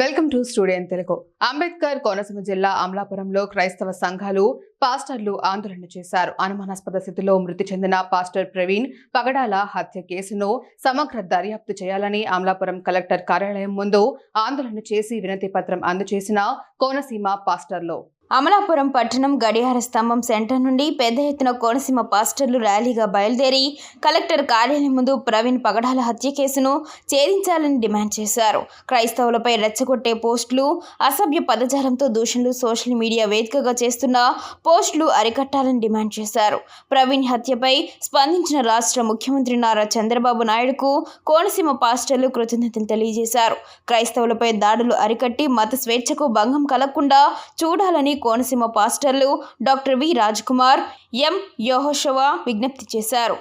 Welcome to Studio Telugu. Ambedkar Konaseema జిల్లా అమలాపురంలో క్రైస్తవ సంఘాలు పాస్టర్లు ఆందోళన చేశారు. అనుమానాస్పద స్థితిలో మృతి చెందిన పాస్టర్ ప్రవీణ్ పగడాల హత్య కేసును సమగ్ర దర్యాప్తు చేయాలని అమలాపురం కలెక్టర్ కార్యాలయం ముందు ఆందోళన చేసి వినతి పత్రం అందజేసిన కోనసీమ పాస్టర్లు. అమలాపురం పట్టణం గడియార స్తంభం సెంటర్ నుండి పెద్ద ఎత్తున కోనసీమ పాస్టర్లు ర్యాలీగా బయలుదేరి కలెక్టర్ కార్యాలయం ముందు ప్రవీణ్ పగడాల హత్య కేసును ఛేదించాలని డిమాండ్ చేశారు. క్రైస్తవులపై రెచ్చగొట్టే పోస్టులు అసభ్య పదజాలంతో దూషణలు సోషల్ మీడియా వేదికగా చేస్తున్న పోస్టులు అరికట్టాలని డిమాండ్ చేశారు. ప్రవీణ్ హత్యపై స్పందించిన రాష్ట్ర ముఖ్యమంత్రి నారా చంద్రబాబు నాయుడుకు కోనసీమ పాస్టర్లు కృతజ్ఞతలు తెలియజేశారు. క్రైస్తవులపై దాడులు అరికట్టి మత స్వేచ్ఛకు భంగం కలగకుండా చూడాలని కోనసీమ పాస్టర్లు డాక్టర్ వి కుమార్ ఎం యోహోషవా విజ్ఞప్తి చేశారు.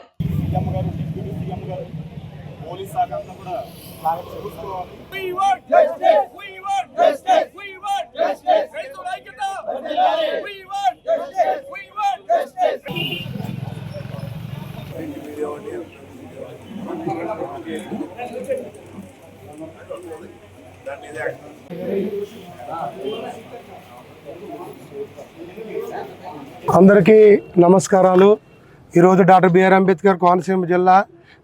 సీఎం అందరికీ నమస్కారాలు. ఈరోజు డాక్టర్ బిఆర్ అంబేద్కర్ కోనసీమ జిల్లా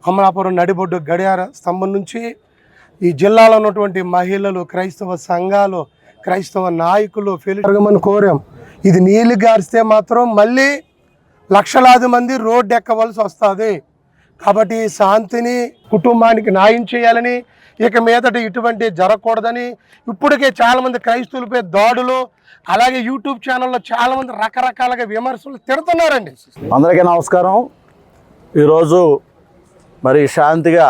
అమలాపురం నడిబొడ్డు గడియార స్తంభం నుంచి ఈ జిల్లాలో ఉన్నటువంటి మహిళలు క్రైస్తవ సంఘాలు క్రైస్తవ నాయకులు ఫెలిగమని కోరాం. ఇది నీళ్ళు గారిస్తే మాత్రం మళ్ళీ లక్షలాది మంది రోడ్డు ఎక్కవలసి వస్తుంది. కాబట్టి శాంతిని కుటుంబానికి న్యాయం చేయాలని ఇక మీదట ఇటువంటి జరగకూడదని ఇప్పటికే చాలామంది క్రైస్తవులపై దాడులు అలాగే యూట్యూబ్ ఛానల్లో చాలామంది రకరకాలుగా విమర్శలు తిడుతున్నారండి. అందరికీ నమస్కారం. ఈరోజు మరి శాంతిగా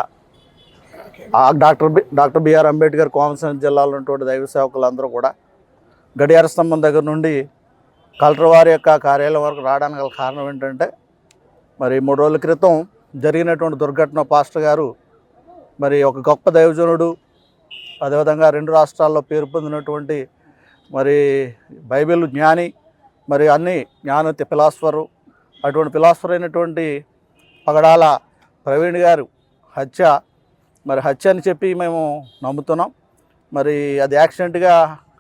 doctor B doctor BR Ambedkar Konaseema జిల్లాలో ఉన్నటువంటి దైవ సేవకులందరూ కూడా గడియార స్తంభం దగ్గర నుండి కలెక్టర్ వారి యొక్క కార్యాలయం వరకు రావడానికి గల కారణం ఏంటంటే మరి మూడు రోజుల క్రితం జరిగినటువంటి దుర్ఘటన పాస్టర్ గారు మరి ఒక గొప్ప దైవజనుడు అదేవిధంగా రెండు రాష్ట్రాల్లో పేరు పొందినటువంటి మరి బైబిల్ జ్ఞాని మరి అన్ని జ్ఞాన ఫిలాసఫరు అటువంటి ఫిలాసఫర్ అయినటువంటి పగడాల ప్రవీణ్ గారు హత్య మరి హత్య అని చెప్పి మేము నమ్ముతున్నాం. మరి అది యాక్సిడెంట్గా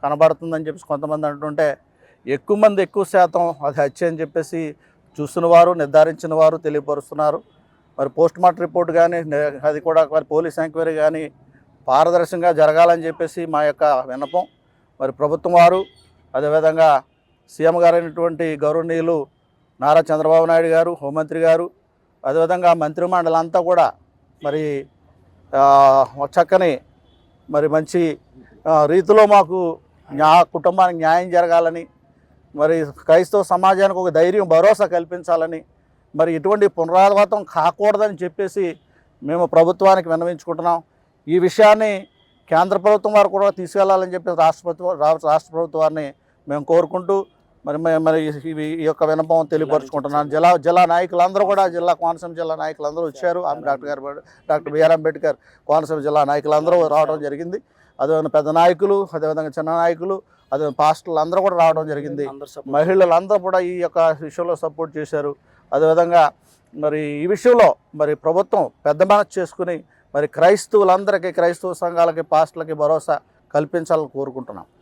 కనబడుతుందని చెప్పేసి కొంతమంది అంటుంటే ఎక్కువ మంది ఎక్కువ శాతం అది హత్య అని చెప్పేసి చూసిన వారు నిర్ధారించిన వారు తెలియపరుస్తున్నారు. మరి పోస్ట్ మార్టం రిపోర్ట్ కానీ అది కూడా మరి పోలీస్ ఎంక్వైరీ కానీ పారదర్శకంగా జరగాలని చెప్పేసి మా యొక్క విన్నపం. మరి ప్రభుత్వం వారు అదేవిధంగా సీఎం గారైనటువంటి గౌరవనీయులు నారా చంద్రబాబు నాయుడు గారు హోంమంత్రి గారు అదేవిధంగా మంత్రిమండలి అంతా కూడా మరి చక్కని మరి మంచి రీతిలో మాకు న్యా కుటుంబానికి న్యాయం జరగాలని మరి క్రైస్తవ సమాజానికి ఒక ధైర్యం భరోసా కల్పించాలని మరి ఇటువంటి పునరావృతం కాకూడదని చెప్పేసి మేము ప్రభుత్వానికి విన్నవించుకుంటున్నాం. ఈ విషయాన్ని కేంద్ర ప్రభుత్వం వారు కూడా తీసుకెళ్ళాలని చెప్పి రాష్ట్రపతి రా- రాష్ట్ర ప్రభుత్వాన్ని మేము కోరుకుంటూ మరి మరి ఇవి ఈ యొక్క వినపం తెలియపరుచుకుంటున్నాను. జిల్లా జిల్లా నాయకులందరూ కూడా జిల్లా కోనసీమ జిల్లా నాయకులందరూ వచ్చారు. ఆమె డాక్టర్ గారు డాక్టర్ బిఆర్ అంబేద్కర్ కోనసీమ జిల్లా నాయకులందరూ రావడం జరిగింది. అదేవిధంగా పెద్ద నాయకులు అదేవిధంగా చిన్న నాయకులు అదే పాస్టర్లు అందరూ కూడా రావడం జరిగింది. మహిళలందరూ కూడా ఈ యొక్క విషయంలో సపోర్ట్ చేశారు. అదేవిధంగా మరి ఈ విషయంలో మరి ప్రభుత్వం పెద్ద మనసు చేసుకుని మరి క్రైస్తవులందరికీ క్రైస్తవ సంఘాలకి పాస్టర్లకి భరోసా కల్పించాలని కోరుకుంటున్నాం.